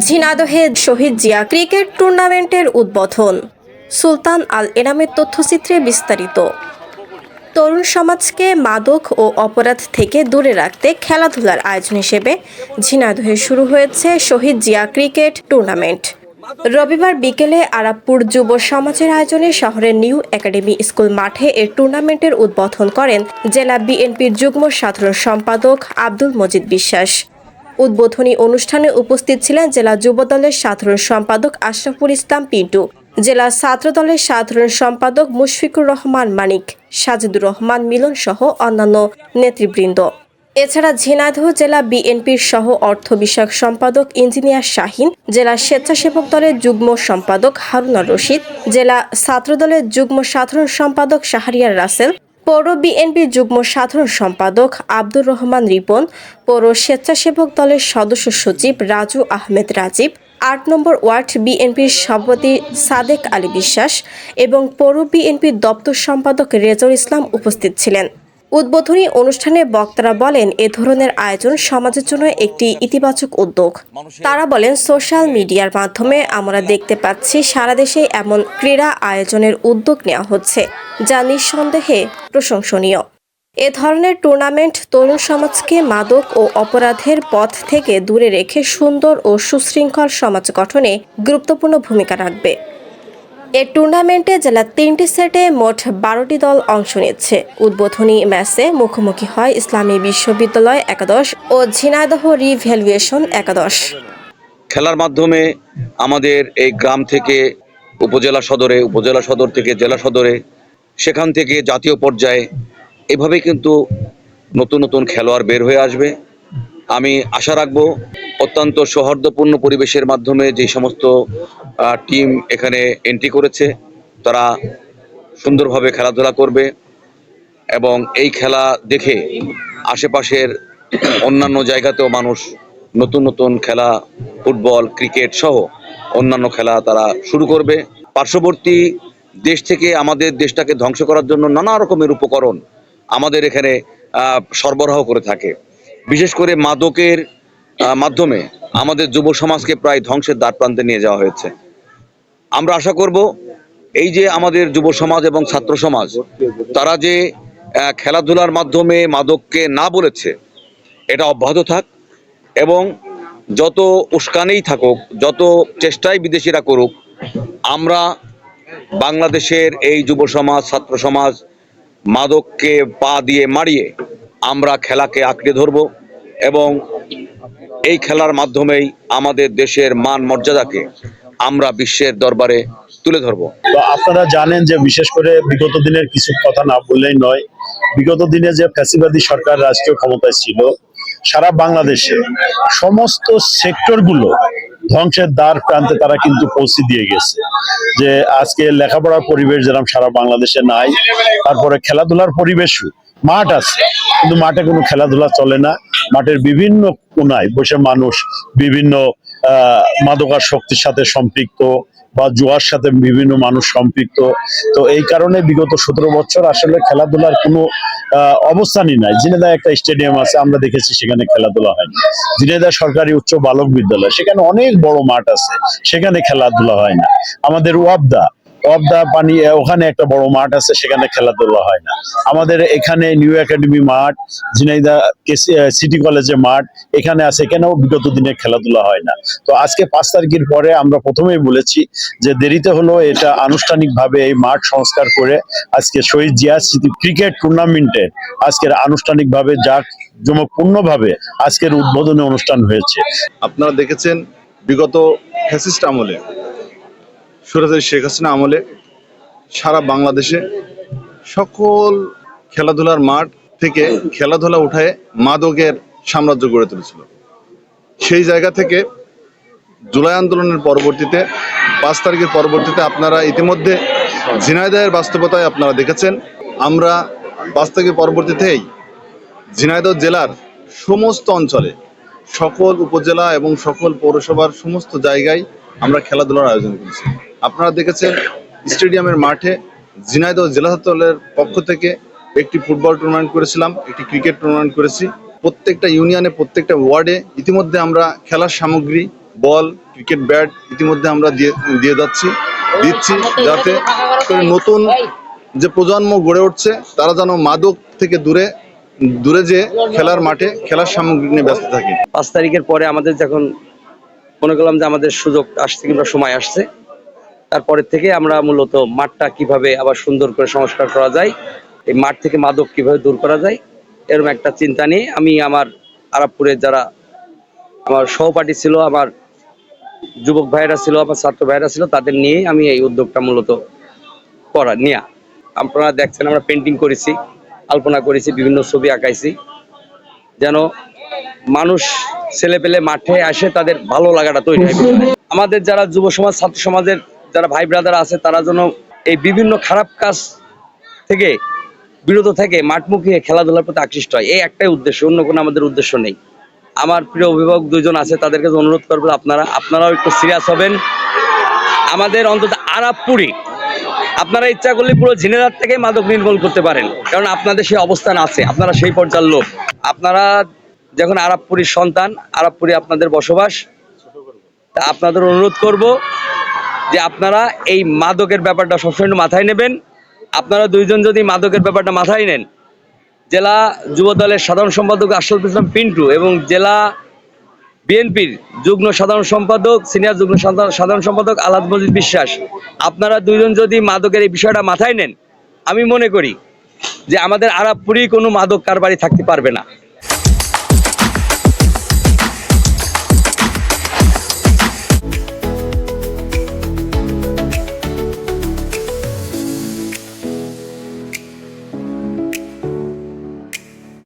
ঝিনাদহে শহীদ Zia cricket টুর্নামেন্টের উদ্বোধন। সুলতান আল এনামের তথ্যচিত্রে বিস্তারিত। তরুণ সমাজকে মাদক ও অপরাধ থেকে দূরে রাখতে খেলাধুলার আয়োজন হিসেবে ঝিনাদহে শুরু হয়েছে শহীদ জিয়া ক্রিকেট টুর্নামেন্ট। রবিবার বিকেলে আরাবপুর যুব সমাজের আয়োজনে শহরের নিউ একাডেমি স্কুল মাঠে এর টুর্নামেন্টের উদ্বোধন করেন জেলা বিএনপির যুগ্ম সাধারণ সম্পাদক আব্দুল মজিদ বিশ্বাস। উদ্বোধনী অনুষ্ঠানে উপস্থিত ছিলেন জেলা যুবদলের সাধারণ সম্পাদক আশরাফুল ইসলাম পিন্টু, জেলা ছাত্রদলের সাধারণ সম্পাদক মুশফিকুর রহমান মানিক, সাজিদুর রহমান মিলন সহ অন্যান্য নেতৃবৃন্দ। এছাড়া ঝিনাইদহ জেলা বিএনপির সহ অর্থ বিষয়ক সম্পাদক ইঞ্জিনিয়ার শাহিন, জেলা স্বেচ্ছাসেবক দলের যুগ্ম সম্পাদক হারুনা রশিদ, জেলা ছাত্রদলের যুগ্ম সাধারণ সম্পাদক শাহরিয়ার রাসেল পৌর বিএনপির যুগ্ম সাধারণ সম্পাদক আব্দুর রহমান রিপন, পৌর স্বেচ্ছাসেবক দলের সদস্য সচিব রাজু আহমেদ রাজীব, আট নম্বর ওয়ার্ড বিএনপির সভাপতি সাদেক আলী বিশ্বাস এবং পৌর বিএনপির দপ্তর সম্পাদক রেজর ইসলাম উপস্থিত ছিলেন। উদ্বোধনী অনুষ্ঠানে বক্তারা বলেন এ ধরনের আয়োজন সমাজের জন্য একটি ইতিবাচক উদ্যোগ। তারা বলেন সোশ্যাল মিডিয়ার মাধ্যমে আমরা দেখতে পাচ্ছি সারা দেশে এমন ক্রীড়া আয়োজনের উদ্যোগ নেওয়া হচ্ছে যা নিঃসন্দেহে প্রশংসনীয়। এ ধরনের টুর্নামেন্ট তরুণ সমাজকে মাদক ও অপরাধের পথ থেকে দূরে রেখে সুন্দর ও সুশৃঙ্খল সমাজ গঠনে গুরুত্বপূর্ণ ভূমিকা রাখবে। এ টুর্নামেন্টে জেলার তিনটি সেটে মোট বারোটি দল অংশ নিচ্ছে। উদ্বোধনী ম্যাচে মুখোমুখি হয় ইসলামী বিশ্ববিদ্যালয় একাদশ ও ঝিনাইদহ রিভ্যালুয়েশন একাদশ। খেলার মাধ্যমে আমাদের এই গ্রাম থেকে উপজেলা সদরে, উপজেলা সদর থেকে জেলা সদরে, সেখান থেকে জাতীয় পর্যায়ে এভাবে কিন্তু নতুন নতুন খেলোয়াড় বের হয়ে আসবে। আমি আশা রাখব অত্যন্ত সৌহার্দ্যপূর্ণ পরিবেশের মাধ্যমে যে সমস্ত টিম এখানে এন্ট্রি করেছে, তারা সুন্দরভাবে খেলাধুলা করবে এবং এই খেলা দেখে আশেপাশের অন্যান্য জায়গাতেও মানুষ নতুন নতুন খেলা, ফুটবল, ক্রিকেট সহ অন্যান্য খেলা তারা শুরু করবে। পার্শ্ববর্তী দেশ থেকে আমাদের দেশটাকে ধ্বংস করার জন্য নানা রকমের উপকরণ আমাদের এখানে সরবরাহ করে থাকে। বিশেষ করে মাদকের মাধ্যমে আমাদের যুব সমাজকে প্রায় ধ্বংসের দ্বার প্রান্তে নিয়ে যাওয়া হয়েছে। আমরা আশা করব এই যে আমাদের যুব সমাজ এবং ছাত্র সমাজ, তারা যে খেলাধুলার মাধ্যমে মাদককে না বলেছে, এটা অব্যাহত থাক এবং যত উস্কানেই থাকুক, যত চেষ্টাই বিদেশিরা করুক, আমরা বাংলাদেশের এই যুব সমাজ, ছাত্র সমাজ মাদককে পা দিয়ে মারিয়ে আমরা খেলাকে আঁকড়ে ধরব এবং এই খেলার মাধ্যমেই আমাদের দেশের মান মর্যাদাকে আমরা বিশ্বের দরবারে তুলে ধরব। আপনারা জানেন যে বিশেষ করে বিগত দিনের কিছু কথা না বললেই নয়, বিগত দিনে যে ফ্যাসিবাদী সরকার রাষ্ট্রীয় ক্ষমতায় ছিল, সারা বাংলাদেশে সমস্ত সেক্টরগুলো ধ্বংসের দ্বার প্রান্তে তারা কিন্তু পৌঁছে দিয়ে গেছে। যে আজকে লেখাপড়ার পরিবেশ যেরকম সারা বাংলাদেশে নাই, তারপরে খেলাধুলার পরিবেশ মাঠ আছে, কিন্তু মাঠে কোনো খেলাধুলা চলে না। মাঠের বিভিন্ন কোনায় বসে মানুষ বিভিন্ন, আহ, মাদকাসক্তির সাথে সম্পৃক্ত বা জুয়ার সাথে বিভিন্ন মানুষ সম্পৃক্ত। তো এই কারণে বিগত সতেরো বছর আসলে খেলাধুলার কোনো অবস্থানই নাই। জিনেদা একটা স্টেডিয়াম আছে, আমরা দেখেছি সেখানে খেলাধুলা হয়নি। জিনেদা সরকারি উচ্চ বালক বিদ্যালয়, সেখানে অনেক বড় মাঠ আছে, সেখানে খেলাধুলা হয় না। আমাদের ওয়াবদা ওয়াবদা পানি ওখানে একটা বড় মাঠ আছে, সেখানে খেলাধুলা হয় না। আমাদের এখানে নিউ একাডেমি মাঠ, ঝিনাইদা সিটি কলেজে মাঠ, এখানে আছে, এখানেও বিগত দিনে খেলাধুলা হয় না। তো আজকে পাঁচ তারিখের পরে আমরা প্রথমেই বলেছি যে দেরিতে হলো এটা আনুষ্ঠানিকভাবে এই মাঠ সংস্কার করে আজকে শহীদ জিয়া স্মৃতি ক্রিকেট টুর্নামেন্টের আজকের আনুষ্ঠানিকভাবে যাক জমকপূর্ণভাবে আজকের উদ্বোধনী অনুষ্ঠান হয়েছে। আপনারা দেখেছেন বিগত ফ্যাসিস্ট আমলে সুরাজারি শেখ হাসিনা আমলে সারা বাংলাদেশে সকল খেলাধুলার মাঠ থেকে খেলাধুলা উঠায় মাদকের সাম্রাজ্য গড়ে তুলেছিল। সেই জায়গা থেকে জুলাই আন্দোলনের পরবর্তীতে, পাঁচ তারিখের পরবর্তীতে আপনারা ইতিমধ্যে ঝিনাইদহের বাস্তবতায় আপনারা দেখেছেন। আমরা পাঁচ তারিখের পরবর্তীতেই ঝিনাইদহ জেলার সমস্ত অঞ্চলে সকল উপজেলা এবং সকল পৌরসভার সমস্ত জায়গায় আমরা খেলাধুলার আয়োজন করেছি। আপনারা দেখেছেন স্টেডিয়ামের মাঠে ঝিনাইদহ জেলা দলের পক্ষ থেকে একটি ফুটবল টুর্নামেন্ট করেছিলাম, একটি ক্রিকেট টুর্নামেন্ট করেছি। প্রত্যেকটা ইউনিয়নে প্রত্যেকটা ওয়ার্ডে ইতিমধ্যে আমরা খেলার সামগ্রী বল ক্রিকেট ব্যাট ইতিমধ্যে আমরা দিয়ে দিয়ে যাচ্ছি, দিচ্ছি যাতে নতুন যে প্রজন্ম গড়ে উঠছে, তারা যেন মাদক থেকে দূরে দূরে যে খেলার মাঠে খেলার সামগ্রী নিয়ে ব্যস্ত থাকে। পাঁচ তারিখের পরে আমাদের যখন মনে করলাম যে আমাদের সুযোগ আসছে কিংবা সময় আসছে তারপরের থেকে আমরা মূলত মাঠটা কীভাবে আবার সুন্দর করে সংস্কার করা যায়, এই মাঠ থেকে মাদক কীভাবে দূর করা যায়, এরকম একটা চিন্তা নিয়ে আমি আমার আরাবপুরের যারা আমার সহপাঠী ছিল, আমার যুবক ভাইয়েরা ছিল, আমার ছাত্র ভাইয়েরা ছিল, তাদের নিয়েই আমি এই উদ্যোগটা মূলত করা নেয়া। আপনারা দেখছেন, আমরা পেন্টিং করেছি, আলপনা করেছি, বিভিন্ন ছবি আঁকাইছি। যেন মানুষ ছেলে পেলে মাঠে আসে, তাদের ভালো লাগাটা তৈরি হয়। আমাদের যারা যুব সমাজ, ছাত্র সমাজের যারা ভাই ব্রাদার আছে, তারা যেন এই বিভিন্ন খারাপ কাজ থেকে বিরত থেকে মাঠমুখী খেলাধুলার প্রতি আকৃষ্ট হয়। এই একটাই উদ্দেশ্য, অন্য কোনো আমাদের উদ্দেশ্য নেই। আমার প্রিয় অভিভাবক দুজন আছে, তাদেরকে অনুরোধ করব আপনারা, আপনারাও একটু সিরিয়াস হবেন। আমাদের অন্তত আরাবপুরি আপনারা ইচ্ছা করলে পুরো ঝিনেদার থেকে মাদক নির্মূল করতে পারেন। কারণ আপনাদের সেই অবস্থান আছে, আপনারা সেই পর্যায়ের লোক। আপনারা যখন আরাবপুরীর সন্তান আরাবপুরি আপনাদের বসবাস, তা আপনাদের অনুরোধ করব যে আপনারা এই মাদকের ব্যাপারটা সবসময় মাথায় নেবেন। আপনারা দুইজন যদি মাদকের ব্যাপারটা মাথায় নেন, জেলা যুব দলের সাধারণ সম্পাদক আশরাফুল ইসলাম পিন্টু এবং জেলা বিএনপির যুগ্ম সাধারণ সম্পাদক, সিনিয়র যুগ্ম সাধা- সাধারণ সম্পাদক আলাদ মজিদ বিশ্বাস, আপনারা দুইজন যদি মাদকের এই বিষয়টা মাথায় নেন, আমি মনে করি যে আমাদের আরাবপুরি কোনো মাদক কারবারি থাকতে পারবে না।